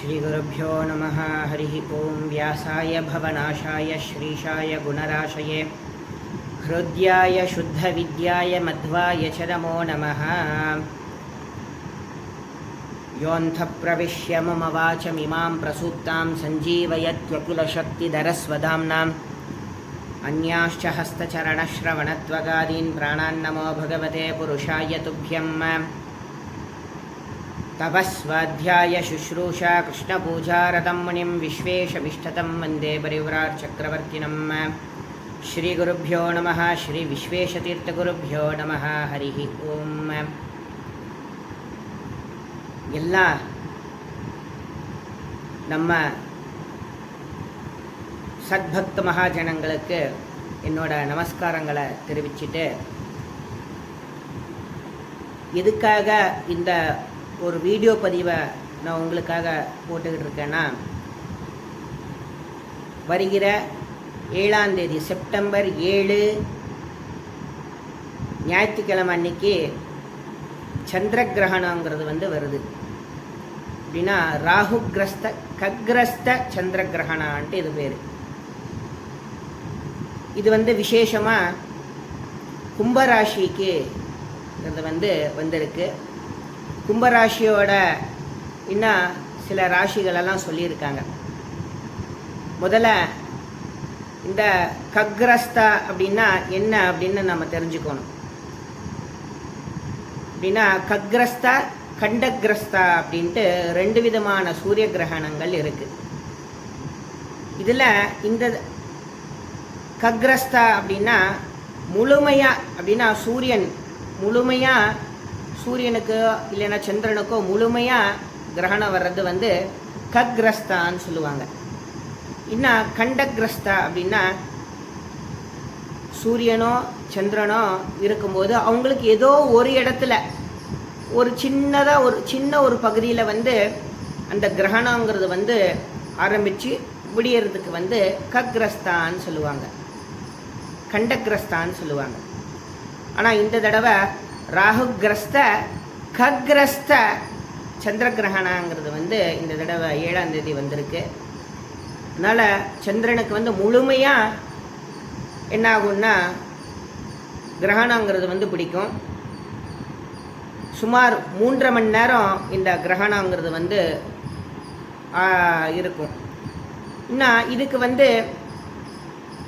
श्रीगुरुभ्यो नमः। हरिः ॐ व्यासाय भवनाशाय श्रीशाय गुणराशये। हृद्याय शुद्धविद्याय मध्वाय च नमो नमः। योऽन्धप्रविश्य मम वाचमिमां प्रसूप्तां सञ्जीवयत्यखिलशक्तिधरस्वधाम्नाम् अन्याश्च हस्तचरणश्रवणत्वगादीन् प्राणान्नमो भगवते पुरुषाय तुभ्यम् तपस्वाध्याय शुश्रूषा कृष्णपूजारतं मुनिं विश्वेशविष्ठतं वन्दे परिव्राट्चक्रवर्तिनं श्रीगुरुभ्यो नमः श्रीविश्वेशतीर्थगुरुभ्यो नमः हरिः ओम् எல்லா நம்ம சத்பக்த மகாஜனங்களுக்கு என்னோட நமஸ்காரங்களை தெரிவிச்சிட்டு எதுக்காக இந்த ஒரு வீடியோ பதிவை நான் உங்களுக்காக போட்டுக்கிட்டு இருக்கேன்னா வருகிற ஏழாம் தேதி செப்டம்பர் ஏழு ஞாயிற்றுக்கிழமை அன்னைக்கு சந்திர கிரகணங்கிறது வந்து வருது. அப்படின்னா ராகு கிரஸ்த கக்ரஸ்த சந்திர கிரகணான்ட்டு இது பேர். இது வந்து விசேஷமாக கும்பராசிக்கு இது வந்து வந்திருக்கு. கும்பராசியோட இன்னும் சில ராசிகளெல்லாம் சொல்லியிருக்காங்க. முதல்ல இந்த கக்ரஸ்தா அப்படின்னா என்ன அப்படின்னு நம்ம தெரிஞ்சுக்கணும். அப்படின்னா கக்ரஸ்தா கண்டக்ரஸ்தா அப்படின்ட்டு ரெண்டு விதமான சூரிய கிரகணங்கள் இருக்குது இதில் இந்த கக்ரஸ்தா அப்படின்னா முழுமையா அப்படின்னா சூரியன் முழுமையா சூரியனுக்கோ இல்லைன்னா சந்திரனுக்கோ முழுமையாக கிரகணம் வர்றது வந்து கக்ரஸ்தான்னு சொல்லுவாங்க. இன்னும் கண்டக்ரஸ்தா அப்படின்னா சூரியனோ சந்திரனோ இருக்கும்போது அவங்களுக்கு ஏதோ ஒரு இடத்துல ஒரு சின்னதாக ஒரு சின்ன ஒரு பகுதியில் வந்து அந்த கிரகணங்கிறது வந்து ஆரம்பித்து விடியறதுக்கு வந்து கக்ரஸ்தான்னு சொல்லுவாங்க. கண்டக்ரஸ்தான்னு சொல்லுவாங்க. ஆனால் இந்த தடவை ராகுகிரஸ்த கக்ரஸ்த சந்திர கிரகணங்கிறது வந்து இந்த தடவை ஏழாம் தேதி வந்திருக்கு. அதனால் சந்திரனுக்கு வந்து முழுமையாக என்ன ஆகும்னா கிரகணங்கிறது வந்து பிடிக்கும். சுமார் மூன்றரை மணி நேரம் இந்த கிரகணங்கிறது வந்து இருக்கும். இன்னும் இதுக்கு வந்து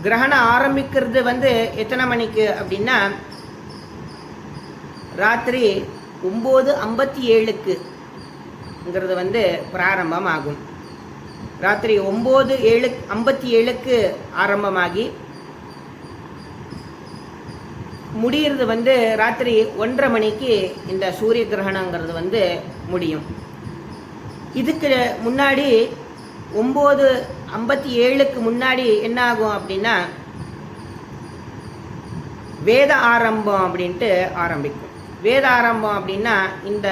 கிரகணம் ஆரம்பிக்கிறது வந்து எத்தனை மணிக்கு அப்படின்னா ராத்திரி ஒம்பது ஐம்பத்தி ஏழுக்குங்கிறது வந்து பிராரம்பம் ஆகும் ராத்திரி ஒம்பது ஏழு ஐம்பத்தி ஏழுக்கு ஆரம்பமாகி முடிகிறது வந்து ராத்திரி ஒன்றரை மணிக்கு இந்த சூரிய கிரகணங்கிறது வந்து முடியும். இதுக்கு முன்னாடி ஒம்பது ஐம்பத்தி ஏழுக்கு முன்னாடி என்ன ஆகும் அப்படின்னா வேத ஆரம்பம் அப்படின்ட்டு ஆரம்பிக்கும். வேதாரம்பம் அப்படின்னா இந்த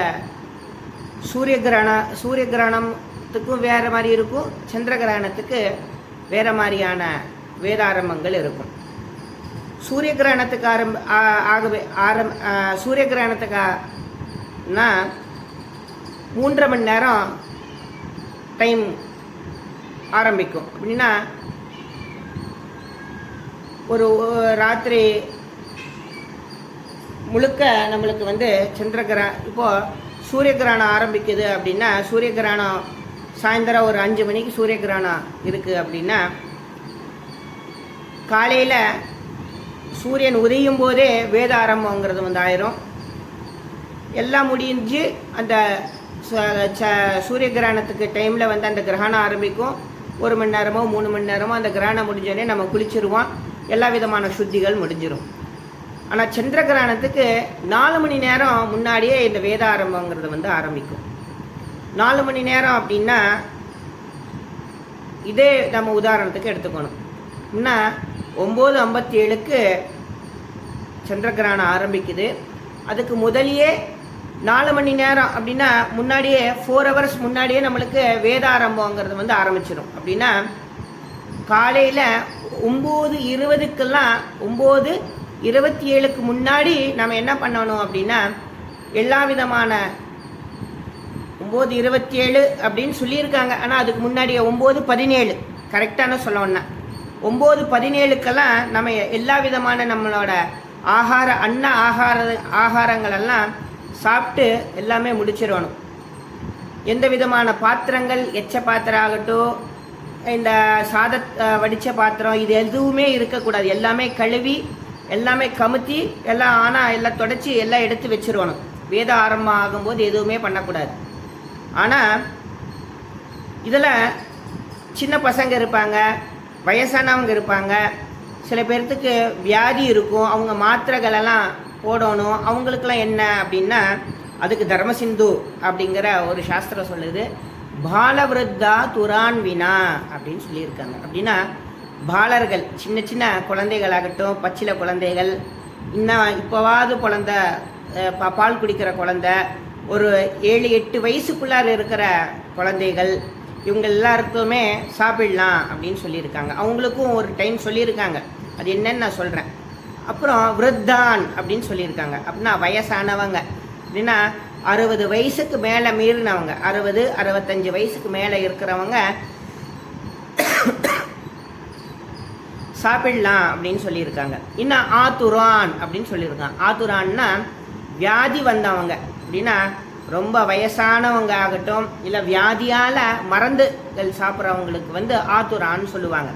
சூரிய கிரகண சூரிய கிரகணத்துக்கும் வேறு மாதிரி இருக்கும் சந்திர கிரகணத்துக்கு வேறு மாதிரியான வேதாரம்பங்கள் இருக்கும். சூரிய கிரகணத்துக்கு ஆரம்ப ஆகவே ஆரம் சூரிய கிரகணத்துக்குனா மூன்றரை மணி நேரம் டைம் ஆரம்பிக்கும். அப்படின்னா ஒரு ராத்திரி முழுக்க நம்மளுக்கு வந்து சந்திரகிரா இப்போது சூரிய கிரகணம் ஆரம்பிக்குது அப்படின்னா சூரிய கிரகணம் சாயந்தரம் ஒரு அஞ்சு மணிக்கு சூரிய கிரகணம் இருக்குது அப்படின்னா காலையில் சூரியன் உதயும் போதே வேத ஆரம்பங்கிறது வந்து ஆயிரும். எல்லாம் முடிஞ்சு அந்த சூரிய கிரகணத்துக்கு டைமில் வந்து அந்த கிரகணம் ஆரம்பிக்கும். ஒரு மணி நேரமோ மூணு மணி நேரமோ அந்த கிரகணம் முடிஞ்சோடனே நம்ம குளிச்சிருவோம். எல்லா விதமான சுத்திகள் முடிஞ்சிடும் ஆனால் சந்திர கிரகணத்துக்கு நாலு மணி நேரம் முன்னாடியே இந்த வேத ஆரம்பங்கிறது வந்து ஆரம்பிக்கும். நாலு மணி நேரம் அப்படின்னா இதே நம்ம உதாரணத்துக்கு எடுத்துக்கணும். முன்னா ஒம்பது ஐம்பத்தி ஏழுக்கு சந்திரகிரகணம் ஆரம்பிக்குது. அதுக்கு முதலியே நாலு மணி நேரம் அப்படின்னா முன்னாடியே ஃபோர் ஹவர்ஸ் முன்னாடியே நம்மளுக்கு வேதாரம்பங்கிறது வந்து ஆரம்பிச்சிடும் அப்படின்னா காலையில் ஒம்பது இருபதுக்கெல்லாம் ஒம்பது இருபத்தி ஏழுக்கு முன்னாடி நம்ம என்ன பண்ணணும் அப்படின்னா எல்லா விதமான ஒம்பது இருபத்தி ஏழு அப்படின்னு சொல்லியிருக்காங்க. ஆனால் அதுக்கு முன்னாடியே ஒம்பது பதினேழு. கரெக்டான சொல்லணும்னா. ஒம்பது பதினேழுக்கெல்லாம் நம்ம எல்லா விதமான நம்மளோட ஆகார அன்ன ஆகார ஆகாரங்களெல்லாம் சாப்பிட்டு எல்லாமே முடிச்சிடணும். எந்த விதமான பாத்திரங்கள் எச்ச பாத்திரம் ஆகட்டும் இந்த சாத வடித்த பாத்திரம் இது எதுவுமே இருக்கக்கூடாது. எல்லாமே கழுவி எல்லாமே கமுத்தி எல்லாம் ஆனால் எல்லாம் தொடச்சி எல்லாம் எடுத்து வச்சிருவணும். வேத ஆரம்பம் ஆகும்போது எதுவுமே பண்ணக்கூடாது. ஆனால் இதில் சின்ன பசங்க இருப்பாங்க வயசானவங்க இருப்பாங்க சில பேர்த்துக்கு வியாதி இருக்கும் அவங்க மாத்திரைகளெல்லாம் போடணும் அவங்களுக்கெல்லாம் என்ன அப்படின்னா அதுக்கு தர்மசிந்து அப்படிங்கிற ஒரு சாஸ்திரம் சொல்லுது. பாலவிருத்தா துரான்வினா அப்படின்னு சொல்லியிருக்காங்க. அப்படின்னா பாலர்கள் சின்ன சின்ன குழந்தைகளாகட்டும் பச்சில குழந்தைகள் இன்னும் இப்போவாவது குழந்த பா- பால் குடிக்கிற குழந்த ஒரு ஏழு எட்டு வயசுக்குள்ளார இருக்கிற குழந்தைகள் இவங்க எல்லாருக்குமே சாப்பிடலாம் அப்படின்னு சொல்லியிருக்காங்க. அவங்களுக்கும் ஒரு டைம் சொல்லியிருக்காங்க. அது என்னன்னு நான் சொல்கிறேன் அப்புறம் விருத்தான் அப்படின்னு சொல்லியிருக்காங்க. அப்படின்னா வயசானவங்க. அப்படின்னா அறுபது வயசுக்கு மேலே மீறினவங்க. அறுபது அறுபத்தஞ்சு வயசுக்கு மேலே இருக்கிறவங்க சாப்பிடலாம் அப்படின்னு சொல்லியிருக்காங்க. இன்னும் ஆத்துரான் அப்படின்னு சொல்லியிருக்காங்க. ஆத்துரான்னா வியாதி வந்தவங்க. அப்படின்னா ரொம்ப வயசானவங்க ஆகட்டும் இல்லை வியாதியால் மருந்துகள் சாப்பிட்றவங்களுக்கு வந்து ஆத்துரான்னு சொல்லுவாங்க.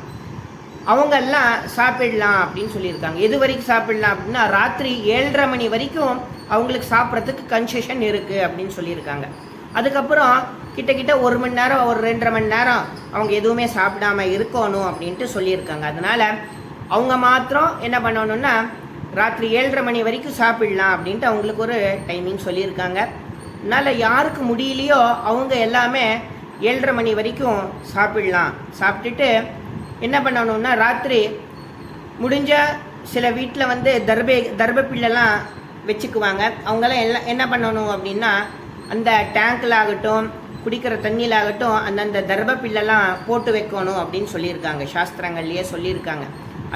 அவங்கெல்லாம் சாப்பிடலாம் அப்படின்னு சொல்லியிருக்காங்க. எது வரைக்கும் சாப்பிடலாம் அப்படின்னா ராத்திரி ஏழரை மணி வரைக்கும் அவங்களுக்கு சாப்பிட்றதுக்கு கன்செஷன் இருக்குது அப்படின்னு சொல்லியிருக்காங்க. அதுக்கப்புறம் கிட்டக்கிட்ட ஒரு மணி நேரம் ஒரு ரெண்டரை மணி நேரம் அவங்க எதுவுமே சாப்பிடாம இருக்கணும் அப்படின்ட்டு சொல்லியிருக்காங்க. அதனால அவங்க மாத்திரம் என்ன பண்ணணும்னா ராத்திரி ஏழரை மணி வரைக்கும் சாப்பிடலாம் அப்படின்ட்டு அவங்களுக்கு ஒரு டைமிங் சொல்லியிருக்காங்க. அதனால் யாருக்கு முடியலையோ அவங்க எல்லாமே ஏழரை மணி வரைக்கும் சாப்பிடலாம். சாப்பிட்டுட்டு என்ன பண்ணணும்னா ராத்திரி முடிஞ்ச சில வீட்டில் வந்து தர்பே தர்பப்பிள்ளெல்லாம் வச்சுக்குவாங்க. அவங்கெல்லாம் எல்லாம் என்ன பண்ணணும் அப்படின்னா அந்த டேங்கில் ஆகட்டும் குடிக்கிற தண்ணியில் ஆகட்டும் அந்தந்த தர்பப்பிள்ளெல்லாம் போட்டு வைக்கணும் அப்படின்னு சொல்லியிருக்காங்க. சாஸ்திரங்கள்லேயே சொல்லியிருக்காங்க.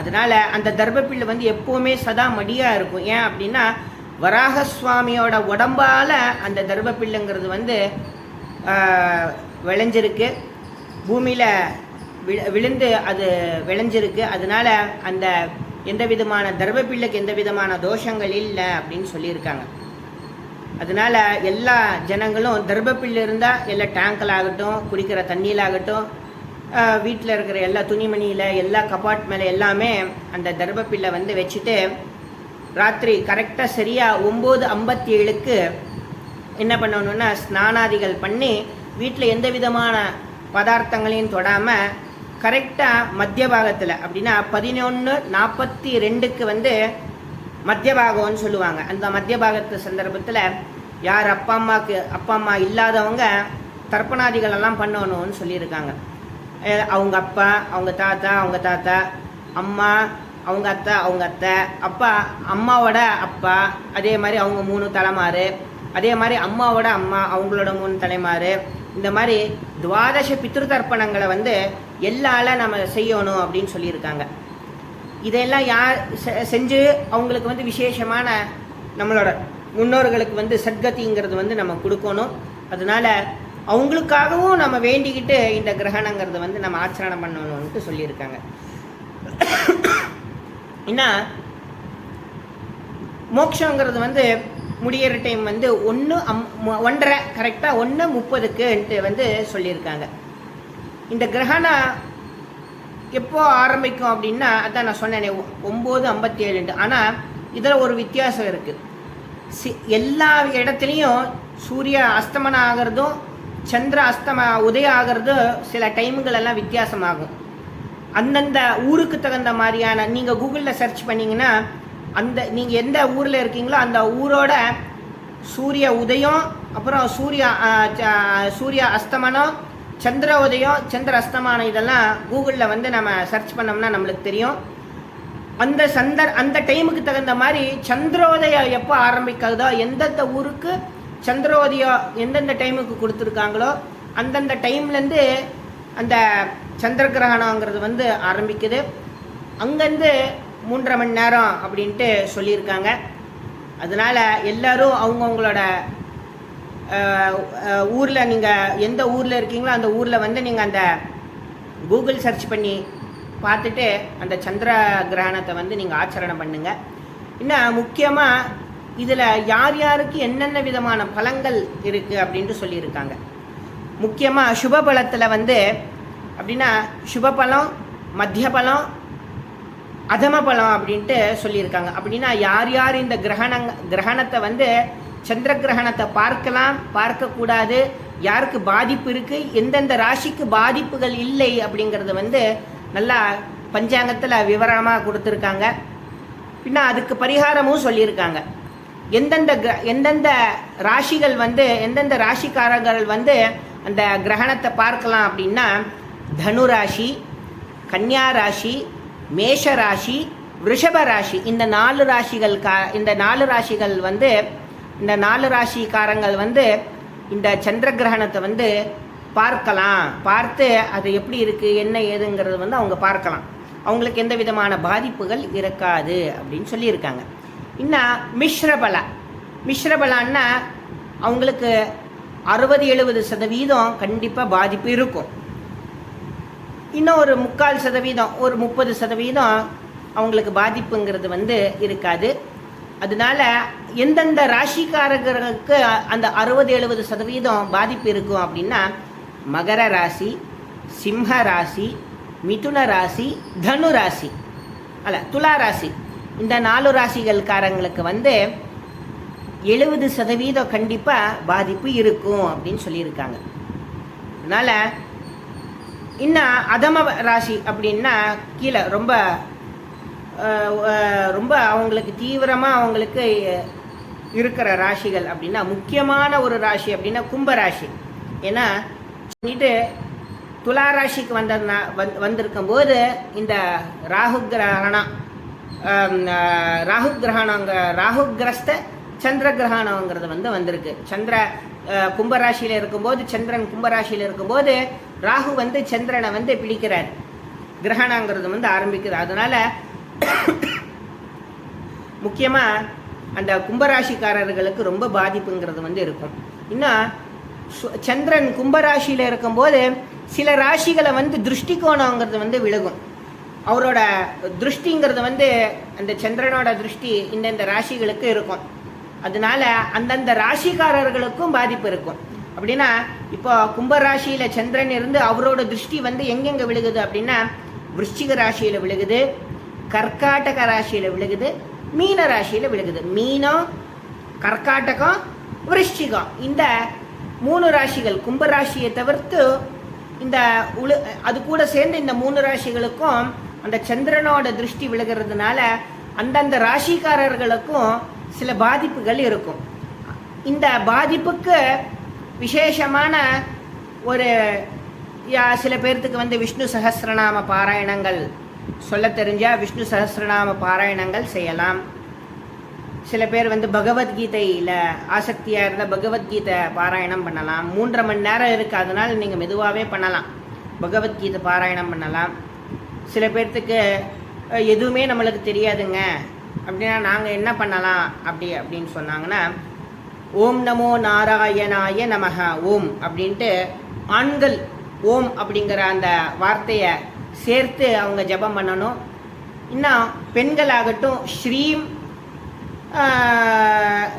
அதனால் அந்த தர்பப்பிள்ளை வந்து எப்போவுமே சதா மடியாக இருக்கும். ஏன் அப்படின்னா வராக சுவாமியோட உடம்பால் அந்த தர்பப்பிள்ளைங்கிறது வந்து விளைஞ்சிருக்கு. பூமியில் விழு விழுந்து அது விளைஞ்சிருக்கு. அதனால அந்த எந்த விதமான தர்பப்பிள்ளைக்கு எந்த விதமான தோஷங்கள் இல்லை அப்படின்னு சொல்லியிருக்காங்க. அதனால எல்லா ஜனங்களும் தர்பப்பிள்ளை இருந்தால் எல்லா டேங்கில் ஆகட்டும் குடிக்கிற தண்ணியில் ஆகட்டும் வீட்டில் இருக்கிற எல்லா துணிமணியில் எல்லா கபாட் மேலே எல்லாமே அந்த தர்பப்பிள்ளை வந்து வச்சுட்டு ராத்திரி கரெக்டாக சரியாக ஒம்பது ஐம்பத்தி ஏழுக்கு என்ன பண்ணணும்னா ஸ்நானாதிகள் பண்ணி வீட்டில் எந்த விதமான பதார்த்தங்களையும் தொடாமல் கரெக்டாக மத்திய பாகத்தில் அப்படின்னா பதினொன்று நாற்பத்தி ரெண்டுக்கு வந்து மத்திய பாகம்னு சொல்லுவாங்க. அந்த மத்திய பாகத்து சந்தர்ப்பத்தில் யார் அப்பா அம்மாவுக்கு அப்பா அம்மா இல்லாதவங்க தர்ப்பணாதிகள் எல்லாம் பண்ணணும்னு சொல்லியிருக்காங்க. அவங்க அப்பா அவங்க தாத்தா அவங்க தாத்தா அம்மா அவங்க அத்தை அவங்க அத்தை அப்பா அம்மாவோட அப்பா அதே மாதிரி அவங்க மூணு தலைமாறு அதே மாதிரி அம்மாவோட அம்மா அவங்களோட மூணு தலைமாறு இந்த மாதிரி துவாதச பித்ரு தர்ப்பணங்களை வந்து எல்லால நம்ம செய்யணும் அப்படின்னு சொல்லியிருக்காங்க. இதெல்லாம் யார் செ- செஞ்சு அவங்களுக்கு வந்து விசேஷமான நம்மளோட முன்னோர்களுக்கு வந்து சத்கதிங்கிறது வந்து நம்ம கொடுக்கணும். அதனால அவங்களுக்காகவும் நம்ம வேண்டிக்கிட்டு இந்த கிரகணங்கிறது வந்து நம்ம ஆச்சரணம் பண்ணணும்ட்டு சொல்லியிருக்காங்க. ஏன்னா மோக்ஷங்கிறது வந்து முடியிற டைம் வந்து ஒன்று அம் ஒன்றரை கரெக்டாக ஒன்று முப்பதுக்குன்ட்டு வந்து சொல்லியிருக்காங்க. இந்த கிரகணம் எப்போ ஆரம்பிக்கும் அப்படின்னா அதான் நான் சொன்னேனே ஒம்பது ஐம்பத்தி ஏழுன்ட்டு ஆனால் இதில் ஒரு வித்தியாசம் இருக்குது சி எல்லா இடத்துலையும் சூரிய அஸ்தமனம் ஆகிறதும் சந்திர அஸ்தம உதயம் ஆகிறதும் சில டைமுகள் எல்லாம் வித்தியாசமாகும். அந்தந்த ஊருக்கு தகுந்த மாதிரியான நீங்கள் கூகுளில் சர்ச் பண்ணிங்கன்னா அந்த நீங்கள் எந்த ஊரில் இருக்கீங்களோ அந்த ஊரோட சூரிய உதயம் அப்புறம் சூரிய சூரிய அஸ்தமனம் சந்திர உதயம் சந்திர அஸ்தமானம் இதெல்லாம் கூகுளில் வந்து நம்ம சர்ச் பண்ணோம்னா நம்மளுக்கு தெரியும். அந்த சந்தர் அந்த டைமுக்கு தகுந்த மாதிரி சந்திரோதயம் எப்போ ஆரம்பிக்கிறதோ எந்தெந்த ஊருக்கு சந்திரோதயம் எந்தெந்த டைமுக்கு கொடுத்துருக்காங்களோ அந்தந்த டைம்லேருந்து அந்த சந்திர கிரகணங்கிறது வந்து ஆரம்பிக்குது. அங்கேருந்து மூன்றரை மணி நேரம் அப்படின்ட்டு சொல்லியிருக்காங்க. அதனால் எல்லாரும் அவங்கவுங்களோட ஊரில் நீங்கள் எந்த ஊரில் இருக்கீங்களோ அந்த ஊரில் வந்து நீங்கள் அந்த கூகுள் சர்ச் பண்ணி பார்த்துட்டு அந்த சந்திர கிரகணத்தை வந்து நீங்கள் ஆச்சரணம் பண்ணுங்க. இன்னும் முக்கியமாக இதில் யார் யாருக்கு என்னென்ன விதமான பலங்கள் இருக்குது அப்படின்ட்டு சொல்லியிருக்காங்க. முக்கியமாக சுப பலத்தில் வந்து அப்படின்னா சுப பலம் மத்திய பலம் அதம பலம் அப்படின்ட்டு சொல்லியிருக்காங்க. அப்படின்னா யார் யார் இந்த கிரகணங் கிரகணத்தை வந்து சந்திர கிரகணத்தை பார்க்கலாம் பார்க்கக்கூடாது. யாருக்கு பாதிப்பு இருக்குது எந்தெந்த ராசிக்கு பாதிப்புகள் இல்லை அப்படிங்கிறத வந்து நல்லா பஞ்சாங்கத்தில் விவரமாக கொடுத்துருக்காங்க. பின்ன அதுக்கு பரிகாரமும் சொல்லியிருக்காங்க. எந்தெந்த கிர எந்தெந்த ராசிகள் வந்து எந்தெந்த ராசிக்காரர்கள் வந்து அந்த கிரகணத்தை பார்க்கலாம் அப்படின்னா தனு ராசி கன்னியா ராசி மேஷ ராசி ரிஷப ராசி இந்த நாலு ராசிகள் கா இந்த நாலு ராசிகள் வந்து இந்த நாலு ராசிக்காரங்கள் வந்து இந்த சந்திர கிரகணத்தை வந்து பார்க்கலாம். பார்த்து அது எப்படி இருக்குது என்ன ஏதுங்கிறது வந்து அவங்க பார்க்கலாம். அவங்களுக்கு எந்த விதமான பாதிப்புகள் இருக்காது அப்படின்னு சொல்லியிருக்காங்க. இன்னும் மிஸ்ரபலா மிஸ்ரபலான்னா அவங்களுக்கு அறுபது எழுபது சதவீதம் கண்டிப்பாக பாதிப்பு இருக்கும். இன்னும் ஒரு முக்கால் சதவீதம் ஒரு முப்பது சதவீதம் அவங்களுக்கு பாதிப்புங்கிறது வந்து இருக்காது. அதனால எந்தெந்த ராசிக்காரர்களுக்கு அந்த அறுபது எழுபது சதவீதம் பாதிப்பு இருக்கும் அப்படின்னா மகர ராசி சிம்ம ராசி மிதுன ராசி தனு ராசி அல்ல துலா ராசி. இந்த நாலு ராசிகள்காரங்களுக்கு வந்து எழுபது சதவீதம் கண்டிப்பாக பாதிப்பு இருக்கும் அப்படின்னு சொல்லியிருக்காங்க. அதனால் இன்னும் அதம ராசி அப்படின்னா கீழே ரொம்ப ரொம்ப அவங்களுக்கு தீவிரமாக அவங்களுக்கு இருக்கிற ராசிகள் அப்படின்னா முக்கியமான ஒரு ராசி அப்படின்னா கும்ப ராசி. ஏன்னா சொல்லிட்டு துலா ராசிக்கு வந்ததுனா வந் வந்திருக்கும் போது இந்த ராகு கிரகணம் ராகு கிரகணங்க ராகு கிரஸ்த சந்திர கிரகணங்கிறது வந்து வந்திருக்கு. சந்திர கும்பராசியில் இருக்கும்போது சந்திரன் கும்பராசியில் இருக்கும்போது ராகு வந்து சந்திரனை வந்து பிடிக்கிறார். கிரகணங்கிறது வந்து ஆரம்பிக்குது. அதனால முக்கியமாக அந்த கும்பராசிக்காரர்களுக்கு ரொம்ப பாதிப்புங்கிறது வந்து இருக்கும். இன்னும் சு- சந்திரன் கும்பராசியில் இருக்கும்போது சில ராசிகளை வந்து திருஷ்டிகோணங்கிறது வந்து விலகும். அவரோட திருஷ்டிங்கிறது வந்து அந்த சந்திரனோட திருஷ்டி இந்தந்த ராசிகளுக்கு இருக்கும். அதனால அந்தந்த ராசிக்காரர்களுக்கும் பாதிப்பு இருக்கும். அப்படின்னா இப்போ கும்பராசியில் சந்திரன் இருந்து அவரோட திருஷ்டி வந்து எங்கெங்கே விழுகுது அப்படின்னா விருச்சிக ராசியில் விழுகுது கர்க்காடக ராசியில விழுகுது மீன ராசியில விழுகுது. மீனம் கர்க்காடகம் விருச்சிகம். இந்த மூணு ராசிகள் கும்ப ராசியை தவிர்த்து இந்த உழு அது கூட சேர்ந்து இந்த மூணு ராசிகளுக்கும் அந்த சந்திரனோட திருஷ்டி விழுகிறதுனால அந்தந்த ராசிக்காரர்களுக்கும் சில பாதிப்புகள் இருக்கும். இந்த பாதிப்புக்கு விசேஷமான ஒரு யா- சில பேர்த்துக்கு வந்து விஷ்ணு சஹஸ்ரநாம பாராயணங்கள் சொல்ல தெரிஞ்சால் விஷ்ணு சகசிரநாம பாராயணங்கள் செய்யலாம். சில பேர் வந்து பகவத்கீதையில் ஆசக்தியாக இருந்தால் பகவத்கீதை பாராயணம் பண்ணலாம். மூன்றரை மணி நேரம் இருக்குது அதனால் நீங்கள் மெதுவாகவே பண்ணலாம். பகவத்கீதை பாராயணம் பண்ணலாம். சில பேர்த்துக்கு எதுவுமே நம்மளுக்கு தெரியாதுங்க. அப்படின்னா நாங்கள் என்ன பண்ணலாம்? அப்படி அப்படின்னு சொன்னாங்கன்னா ஓம் நமோ நாராயணாய நமக ஓம் அப்படின்ட்டு ஆண்கள் ஓம் அப்படிங்கிற அந்த வார்த்தையை சேர்த்து அவங்க ஜெபம் பண்ணணும். இன்னும் பெண்களாகட்டும் ஸ்ரீம்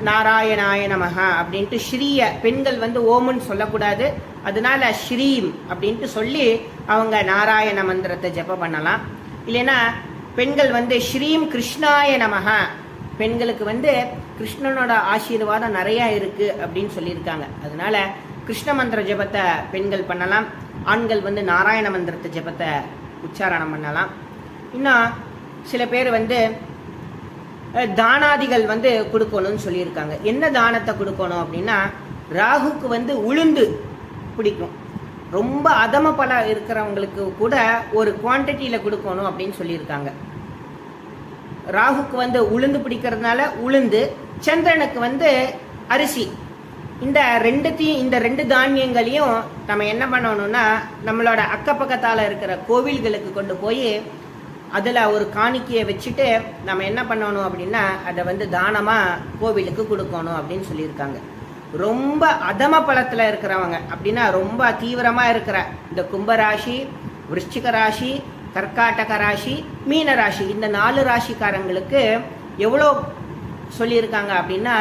நாராயணாய நமகா அப்படின்ட்டு ஸ்ரீய பெண்கள் வந்து ஓமுன்னு சொல்லக்கூடாது. அதனால ஸ்ரீம் அப்படின்ட்டு சொல்லி அவங்க நாராயண மந்திரத்தை ஜெபம் பண்ணலாம். இல்லைன்னா பெண்கள் வந்து ஸ்ரீம் கிருஷ்ணாய நமகா பெண்களுக்கு வந்து கிருஷ்ணனோட ஆசீர்வாதம் நிறையா இருக்கு அப்படின்னு சொல்லியிருக்காங்க. அதனால கிருஷ்ண மந்திர ஜெபத்தை பெண்கள் பண்ணலாம். ஆண்கள் வந்து நாராயண மந்திரத்தை ஜெபத்தை உச்சாரணம் பண்ணலாம். இன்னும் சில பேர் வந்து தானாதிகள் வந்து கொடுக்கணும்னு சொல்லியிருக்காங்க. என்ன தானத்தை கொடுக்கணும் அப்படின்னா ராகுக்கு வந்து உளுந்து பிடிக்கும். ரொம்ப அதம பல இருக்கிறவங்களுக்கு கூட ஒரு குவான்டிட்டியில் கொடுக்கணும் அப்படின்னு சொல்லியிருக்காங்க. ராகுக்கு வந்து உளுந்து பிடிக்கிறதுனால உளுந்து சந்திரனுக்கு வந்து அரிசி. இந்த ரெண்டுத்தையும் இந்த ரெண்டு தானியங்களையும் நம்ம என்ன பண்ணணும்னா நம்மளோட அக்கப்பக்கத்தால் இருக்கிற கோவில்களுக்கு கொண்டு போய் அதில் ஒரு காணிக்கையை வச்சுட்டு நம்ம என்ன பண்ணணும் அப்படின்னா அதை வந்து தானமாக கோவிலுக்கு கொடுக்கணும் அப்படின்னு சொல்லியிருக்காங்க. ரொம்ப அதம பலத்தில் இருக்கிறவங்க. அப்படின்னா ரொம்ப தீவிரமாக இருக்கிற இந்த கும்பராசி விருச்சிக ராசி கர்க்காடக ராசி மீன ராசி இந்த நாலு ராசிக்காரங்களுக்கு எவ்வளோ சொல்லியிருக்காங்க அப்படின்னா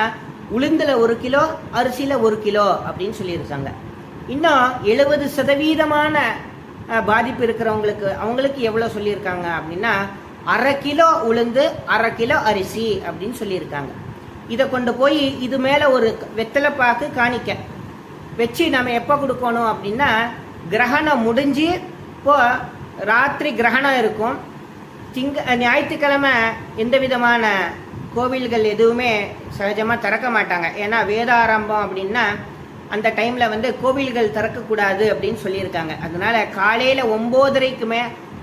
உளுந்தில் ஒரு கிலோ அரிசியில் ஒரு கிலோ அப்படின்னு சொல்லியிருக்காங்க. இன்னும் எழுபது சதவீதமான பாதிப்பு இருக்கிறவங்களுக்கு அவங்களுக்கு எவ்வளோ சொல்லியிருக்காங்க அப்படின்னா அரை கிலோ உளுந்து அரை கிலோ அரிசி அப்படின்னு சொல்லியிருக்காங்க. இதை கொண்டு போய் இது மேலே ஒரு வெத்தலை பாக்கு காணிக்க. வச்சு நம்ம எப்போ கொடுக்கணும் அப்படின்னா கிரகணம் முடிஞ்சு இப்போ ராத்திரி கிரகணம் இருக்கும். திங்க ஞாயிற்றுக்கிழமை எந்த விதமான கோவில்கள் எதுவுமே சகஜமாக திறக்க மாட்டாங்க. ஏன்னா வேதாரம்பம் அப்படின்னா அந்த டைமில் வந்து கோவில்கள் திறக்கக்கூடாது அப்படின்னு சொல்லியிருக்காங்க. அதனால காலையில் ஒம்போதரைக்கு மே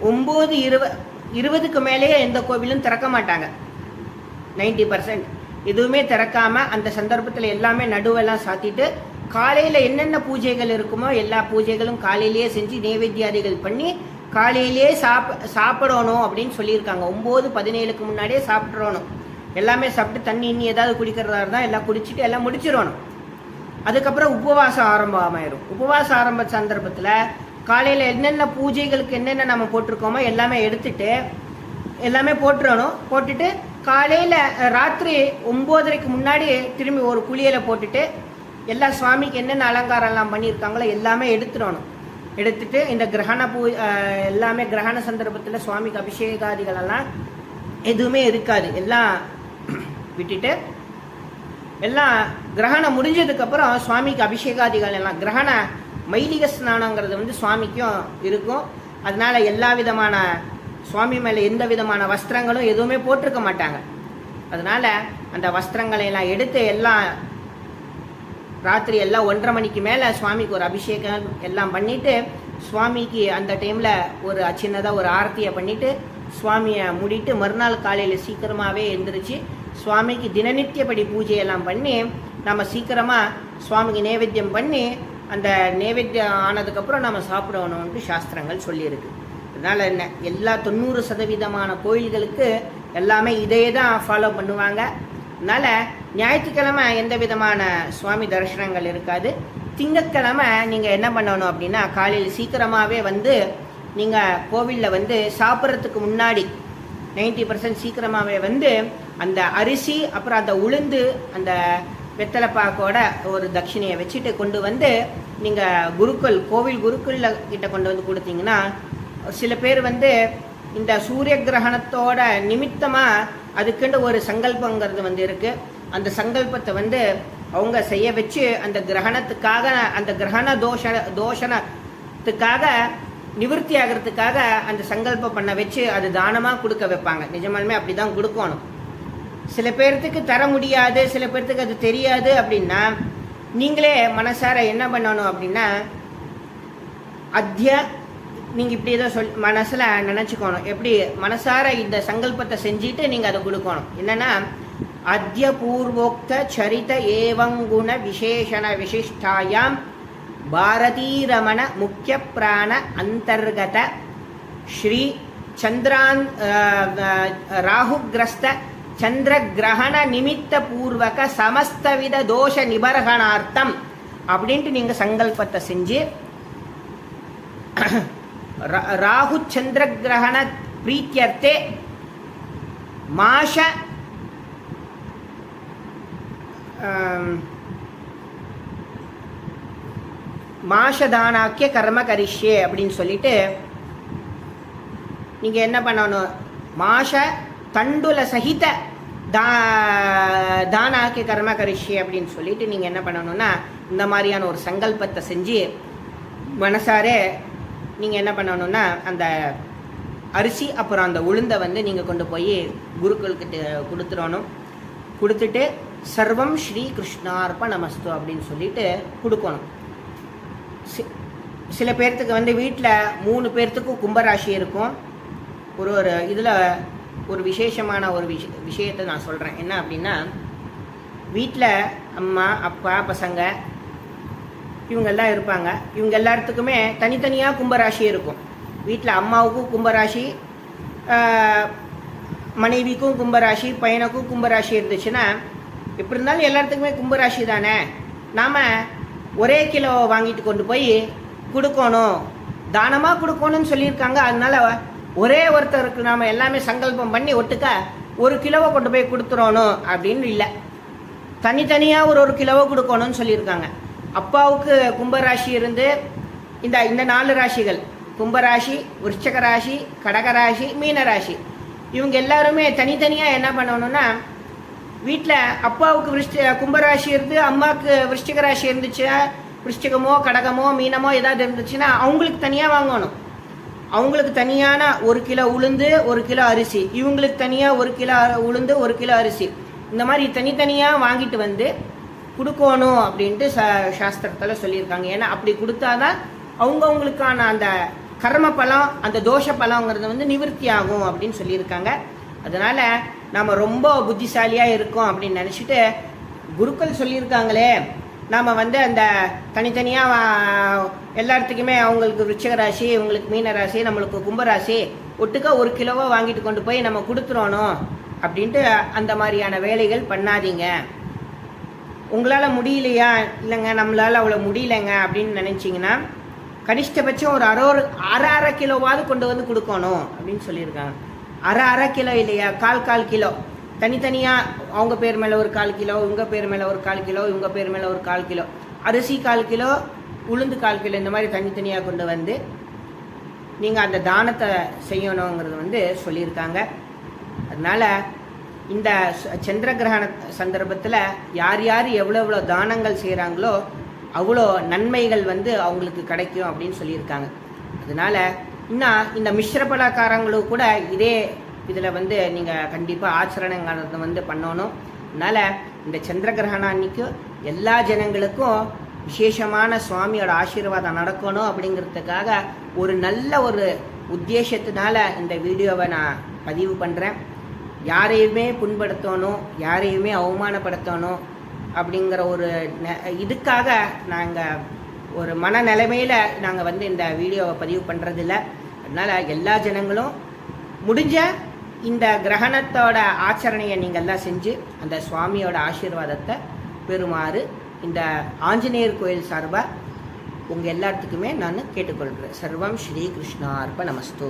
ஒம்பது இருவ இருபதுக்கு மேலேயே எந்த கோவிலும் திறக்க மாட்டாங்க. நைன்டி பர்சன்ட் எதுவுமே திறக்காமல் அந்த சந்தர்ப்பத்தில் எல்லாமே நடுவெல்லாம் சாத்திட்டு காலையில் என்னென்ன பூஜைகள் இருக்குமோ எல்லா பூஜைகளும் காலையிலேயே செஞ்சு நைவேத்தியாதிகள் பண்ணி காலையிலேயே சாப்ப சாப்பிடணும் அப்படின்னு சொல்லியிருக்காங்க. ஒம்பது பதினேழுக்கு முன்னாடியே சாப்பிட்றணும் எல்லாமே சாப்பிட்டு தண்ணி இன்னி ஏதாவது குடிக்கிறதா இருந்தால் எல்லாம் குடிச்சிட்டு எல்லாம் முடிச்சிடணும் அதுக்கப்புறம் உபவாசம் ஆரம்பமாயிரும். உபவாசம் ஆரம்ப சந்தர்ப்பத்தில் காலையில் என்னென்ன பூஜைகளுக்கு என்னென்ன நம்ம போட்டிருக்கோமோ எல்லாமே எடுத்துட்டு எல்லாமே போட்டுறணும். போட்டுட்டு காலையில் ராத்திரி ஒம்போதரைக்கு முன்னாடி திரும்பி ஒரு குளியலை போட்டுட்டு எல்லா சுவாமிக்கு என்னென்ன அலங்காரம்லாம் பண்ணியிருக்காங்களோ எல்லாமே எடுத்துடணும். எடுத்துட்டு இந்த கிரகண பூ எல்லாமே கிரகண சந்தர்ப்பத்தில் சுவாமிக்கு அபிஷேகாதிகள் எல்லாம் எதுவுமே இருக்காது. எல்லாம் விட்டுட்டு எல்லாம் கிரகணம் முடிஞ்சதுக்கப்புறம் சுவாமிக்கு அபிஷேகாதிகள் எல்லாம் கிரகண மைலிக ஸ்நானங்கிறது வந்து சுவாமிக்கும் இருக்கும். அதனால எல்லா விதமான சுவாமி மேலே எந்த விதமான வஸ்திரங்களும் எதுவுமே போட்டிருக்க மாட்டாங்க. அதனால அந்த வஸ்திரங்களை எல்லாம் எடுத்து எல்லாம் ராத்திரி எல்லாம் ஒன்றரை மணிக்கு மேலே சுவாமிக்கு ஒரு அபிஷேகம் எல்லாம் பண்ணிட்டு சுவாமிக்கு அந்த டைமில் ஒரு சின்னதாக ஒரு ஆரத்தியை பண்ணிட்டு சுவாமியை மூடிட்டு மறுநாள் காலையில் சீக்கிரமாகவே எழுந்திரிச்சு சுவாமிக்கு தினநித்தியப்படி பூஜையெல்லாம் பண்ணி நம்ம சீக்கிரமாக சுவாமிக்கு நைவேத்தியம் பண்ணி அந்த நைவேத்தியம் ஆனதுக்கப்புறம் நம்ம சாப்பிடணும்ட்டு சாஸ்திரங்கள் சொல்லியிருக்கு. அதனால் என்ன? எல்லா தொண்ணூறு சதவீதமான கோயில்களுக்கு எல்லாமே இதையே தான் ஃபாலோ பண்ணுவாங்க. அதனால் ஞாயிற்றுக்கிழமை எந்த விதமான சுவாமி தரிசனங்கள் இருக்காது. திங்கட்கிழமை நீங்கள் என்ன பண்ணணும் அப்படின்னா காலையில் சீக்கிரமாகவே வந்து நீங்கள் கோவிலில் வந்து சாப்பிட்றதுக்கு முன்னாடி நைன்டி பர்சன்ட் சீக்கிரமாகவே வந்து அந்த அரிசி அப்புறம் அந்த உளுந்து அந்த வெத்தலைப்பாக்கோட ஒரு தட்சிணையை வச்சுட்டு கொண்டு வந்து நீங்கள் குருக்கள் கோவில் குருக்கள்ல கிட்ட கொண்டு வந்து கொடுத்தீங்கன்னா சில பேர் வந்து இந்த சூரிய கிரகணத்தோட நிமித்தமாக அதுக்குன்னு ஒரு சங்கல்பங்கிறது வந்து இருக்குது அந்த சங்கல்பத்தை வந்து அவங்க செய்ய வச்சு அந்த கிரகணத்துக்காக அந்த கிரகண தோஷ தோஷணத்துக்காக நிவர்த்தி ஆகிறதுக்காக அந்த சங்கல்பம் பண்ண வச்சு அது தானமாக கொடுக்க வைப்பாங்க. நிஜமாலுமே அப்படி தான் கொடுக்கணும். சில பேர்த்துக்கு தர முடியாது சில பேர்த்துக்கு அது தெரியாது அப்படின்னா நீங்களே மனசார என்ன பண்ணணும் அப்படின்னா அத்திய நீங்கள் இப்படி ஏதோ சொல் மனசில் நினச்சிக்கணும். எப்படி மனசார இந்த சங்கல்பத்தை செஞ்சுட்டு நீங்கள் அதை கொடுக்கணும். என்னன்னா அத்திய பூர்வோக்த சரித ஏவங்குண விசேஷண விசிஷ்டாயாம் பாரதீரமண முக்கிய பிராண அந்தர்கத ஸ்ரீ சந்திரான் ராகுகிரஸ்த சந்திரகிரகண நிமித்த பூர்வக சமஸ்தவித தோஷ நிபர்கணார்த்தம் அப்படின்ட்டு நீங்கள் சங்கல்பத்தை செஞ்சு ராகு சந்திரகிரகண பிரீத்தியர்த்தே மாஷ மாஷதானாக்கிய கர்ம கரிஷ்யே அப்படின்னு சொல்லிட்டு நீங்கள் என்ன பண்ணணும்? மாஷ தண்டுல சகித தா தானாக்கிய கர்ம கரிஷ்யே அப்படின்னு சொல்லிட்டு நீங்கள் என்ன பண்ணணும்னா இந்த மாதிரியான ஒரு சங்கல்பத்தை செஞ்சு மனசாரே நீங்கள் என்ன பண்ணணும்னா அந்த அரிசி அப்புறம் அந்த உளுந்தை வந்து நீங்கள் கொண்டு போய் குருக்களுக்கிட்ட கொடுத்துடணும். கொடுத்துட்டு சர்வம் ஸ்ரீ கிருஷ்ணார்ப்ப நமஸ்து அப்படின்னு சொல்லிட்டு கொடுக்கணும். சில பேர்த்துக்கு வந்து வீட்டில் மூணு பேர்த்துக்கும் கும்பராசி இருக்கும். ஒரு ஒரு இதில் ஒரு விசேஷமான ஒரு விஷ விஷயத்தை நான் சொல்கிறேன் என்ன அப்படின்னா வீட்டில் அம்மா அப்பா பசங்க இவங்கெல்லாம் இருப்பாங்க. இவங்க எல்லாத்துக்குமே தனித்தனியாக கும்பராசி இருக்கும். வீட்டில் அம்மாவுக்கும் கும்பராசி மனைவிக்கும் கும்பராசி பையனுக்கும் கும்பராசி இருந்துச்சுன்னா எப்படி இருந்தாலும் எல்லாத்துக்குமே கும்பராசி தானே. நாம் ஒரே கிலோ வாங்கிட்டு கொண்டு போய் கொடுக்கணும். தானமாக கொடுக்கணும்னு சொல்லியிருக்காங்க. அதனால ஒரே ஒருத்தருக்கு நாம் எல்லாமே சங்கல்பம் பண்ணி ஒட்டுக்க ஒரு கிலோவை கொண்டு போய் கொடுத்துடணும் அப்படின்னு இல்லை. தனித்தனியாக ஒரு ஒரு கிலோவை கொடுக்கணும்னு சொல்லியிருக்காங்க. அப்பாவுக்கு கும்பராசி இருந்து இந்த இந்த நாலு ராசிகள். கும்பராசி விருச்சக ராசி கடகராசி மீனராசி. இவங்க எல்லாருமே தனித்தனியாக என்ன பண்ணணும்னா வீட்டில் அப்பாவுக்கு விருஷ்டி கும்பராசி இருந்து அம்மாவுக்கு விருஷ்டிக ராசி இருந்துச்சு விருஷ்டிகமோ கடகமோ மீனமோ ஏதாவது இருந்துச்சுன்னா அவங்களுக்கு தனியாக வாங்கணும். அவங்களுக்கு தனியான ஒரு கிலோ உளுந்து ஒரு கிலோ அரிசி. இவங்களுக்கு தனியாக ஒரு கிலோ உளுந்து ஒரு கிலோ அரிசி. இந்த மாதிரி தனித்தனியாக வாங்கிட்டு வந்து கொடுக்கணும் அப்படின்ட்டு ச சாஸ்திரத்தில் சொல்லியிருக்காங்க. ஏன்னா அப்படி கொடுத்தாதான் அவங்கவுங்களுக்கான அந்த கர்ம பலம் அந்த தோஷ பலங்கிறது வந்து நிவர்த்தி ஆகும் அப்படின்னு சொல்லியிருக்காங்க. அதனால் நாம் ரொம்ப புத்திசாலியாக இருக்கோம் அப்படின்னு நினச்சிட்டு குருக்கள் சொல்லியிருக்காங்களே நாம் வந்து அந்த தனித்தனியாக எல்லாத்துக்குமே அவங்களுக்கு விருச்சக ராசி இவங்களுக்கு மீன ராசி நம்மளுக்கு கும்பராசி ஒட்டுக்கா ஒரு கிலோவாக வாங்கிட்டு கொண்டு போய் நம்ம கொடுத்துறோணும் அப்படின்ட்டு அந்த மாதிரியான வேலைகள் பண்ணாதீங்க. உங்களால் முடியலையா? இல்லைங்க நம்மளால் அவ்வளோ முடியலைங்க அப்படின்னு நினச்சிங்கன்னா கனிஷ்டபட்சம் ஒரு அரை ஒரு அரை அரை கிலோவாவது கொண்டு வந்து கொடுக்கணும் அப்படின்னு சொல்லியிருக்காங்க. அரை அரை கிலோ இல்லையா? கால் கால் கிலோ. தனித்தனியாக அவங்க பேர் மேலே ஒரு கால் கிலோ இவங்க பேர் மேலே ஒரு கால் கிலோ இவங்க பேர் மேலே ஒரு கால் கிலோ. அரிசி கால் கிலோ உளுந்து கால் கிலோ இந்த மாதிரி தனித்தனியாக கொண்டு வந்து நீங்கள் அந்த தானத்தை செய்யணுங்கிறது வந்து சொல்லியிருக்காங்க. அதனால் இந்த ச- சந்திர கிரகண சந்தர்ப்பத்தில் யார் யார் எவ்வளோ எவ்வளோ தானங்கள் செய்கிறாங்களோ அவ்வளோ நன்மைகள் வந்து அவங்களுக்கு கிடைக்கும் அப்படின்னு சொல்லியிருக்காங்க. அதனால் இன்னும் இந்த மிஸ்ர பலாக்காரங்களும் கூட இதே இதில் வந்து நீங்கள் கண்டிப்பாக ஆச்சரணங்கிறது வந்து பண்ணணும். அதனால் இந்த சந்திர கிரகணம் அன்னைக்கு எல்லா ஜனங்களுக்கும் விசேஷமான சுவாமியோட ஆசீர்வாதம் நடக்கணும் அப்படிங்கிறதுக்காக ஒரு நல்ல ஒரு உத்தேசத்தினால இந்த வீடியோவை நான் பதிவு பண்ணுறேன் யாரையுமே புண்படுத்தணும் யாரையுமே அவமானப்படுத்தணும் அப்படிங்கிற ஒரு நெ- இதுக்காக நாங்கள் ஒரு மனநிலைமையில் நாங்கள் வந்து இந்த வீடியோவை பதிவு பண்ணுறதில்ல அதனால் எல்லா ஜனங்களும் முடிஞ்ச இந்த கிரகணத்தோட ஆச்சரணையை நீங்கள்லாம் செஞ்சு அந்த சுவாமியோட ஆசீர்வாதத்தை பெறுமாறு இந்த ஆஞ்சநேயர் கோயில் சார்பாக உங்கள் எல்லாத்துக்குமே நான் கேட்டுக்கொள்கிறேன் சர்வம் ஸ்ரீ கிருஷ்ணார்ப நமஸ்து